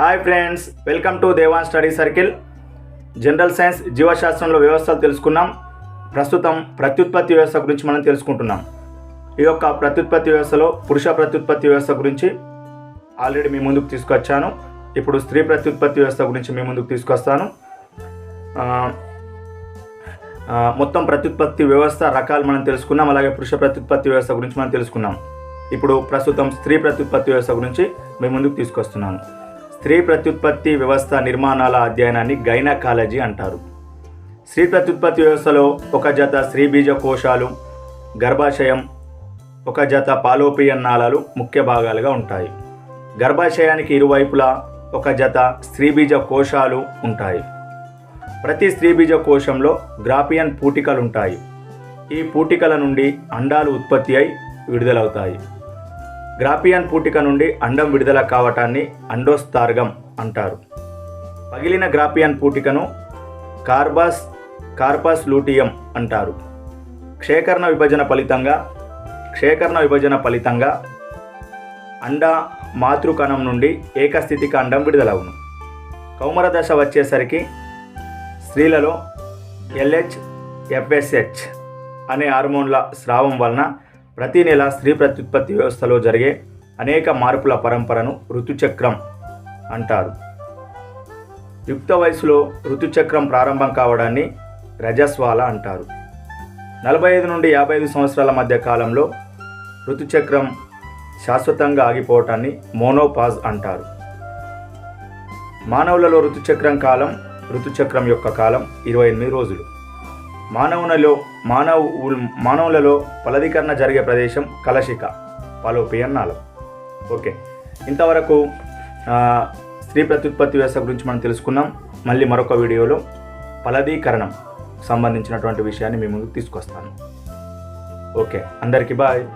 Hi friends welcome to Devan study circle general science జీవశాస్త్రంలో వ్యవస్థలు తెలుసుకున్నాం. ప్రస్తుతం ప్రత్యుత్పత్తి వ్యవస్థ గురించి మనం తెలుసుకుంటున్నాం. ఈ యొక్క ప్రత్యుత్పత్తి వ్యవస్థలో పురుష ప్రత్యుత్పత్తి వ్యవస్థ గురించి ఆల్రెడీ మీ ముందుకు తీసుకొచ్చాను. ఇప్పుడు స్త్రీ ప్రత్యుత్పత్తి వ్యవస్థ గురించి మీ ముందుకు తీసుకొస్తాను. మొత్తం ప్రత్యుత్పత్తి వ్యవస్థ రకాలు మనం తెలుసుకున్నాం. అలాగే పురుష ప్రత్యుత్పత్తి వ్యవస్థ గురించి మనం తెలుసుకున్నాం. ఇప్పుడు ప్రస్తుతం స్త్రీ ప్రత్యుత్పత్తి వ్యవస్థ గురించి మీ ముందుకు తీసుకొస్తున్నాను. స్త్రీ ప్రత్యుత్పత్తి వ్యవస్థ నిర్మాణాల అధ్యయనాన్ని గైనకాలజీ అంటారు. స్త్రీ ప్రత్యుత్పత్తి వ్యవస్థలో ఒక జత స్త్రీ బీజ కోశాలు గర్భాశయం ఒక జత పాలోపియన్ నాళాలు ముఖ్య భాగాలుగా ఉంటాయి. గర్భాశయానికి ఇరువైపులా ఒక జత స్త్రీబీజ కోశాలు ఉంటాయి. ప్రతి స్త్రీబీజ కోశంలో గ్రాపియన్ పూటికలు ఉంటాయి ఈ పూటికల నుండి అండాలు ఉత్పత్తి అయి విడుదలవుతాయి. గ్రాపియన్ పూటిక నుండి అండం విడుదల కావటాన్ని అండోస్తార్గం అంటారు. పగిలిన గ్రాపియన్ పూటికను కార్బాస్ కార్పస్ లూటియం అంటారు. క్షేకరణ విభజన ఫలితంగా క్షేకరణ విభజన ఫలితంగా అండ మాతృకణం నుండి ఏకస్థితిక అండం విడుదలవును. కౌమర దశ వచ్చేసరికి స్త్రీలలో ఎల్హెచ్ ఎఫ్ఎస్హెచ్ అనే హార్మోన్ల స్రావం వలన ప్రతి నెల స్త్రీ ప్రత్యుత్పత్తి వ్యవస్థలో జరిగే అనేక మార్పుల పరంపరను ఋతుచక్రం అంటారు. యుక్త వయసులో ఋతుచక్రం ప్రారంభం కావడాన్ని రజస్వాల అంటారు. నలభై ఐదు నుండి యాభై ఐదు సంవత్సరాల మధ్య కాలంలో ఋతుచక్రం శాశ్వతంగా ఆగిపోవటాన్ని మోనోపాజ్ అంటారు. మానవులలో ఋతుచక్రం కాలం ఋతుచక్రం యొక్క కాలం ఇరవై ఎనిమిది రోజులు. మానవులలో మానవు మానవులలో ఫలదీకరణ జరిగే ప్రదేశం కలశిక. పలోపియన్ నాళం ఓకే. ఇంతవరకు స్త్రీ ప్రత్యుత్పత్తి వ్యవస్థ గురించి మనం తెలుసుకున్నాం. మళ్ళీ మరొక వీడియోలో ఫలదీకరణం సంబంధించినటువంటి విషయాన్ని మీ ముందుకు తీసుకొస్తాను. ఓకే. అందరికీ బాయ్.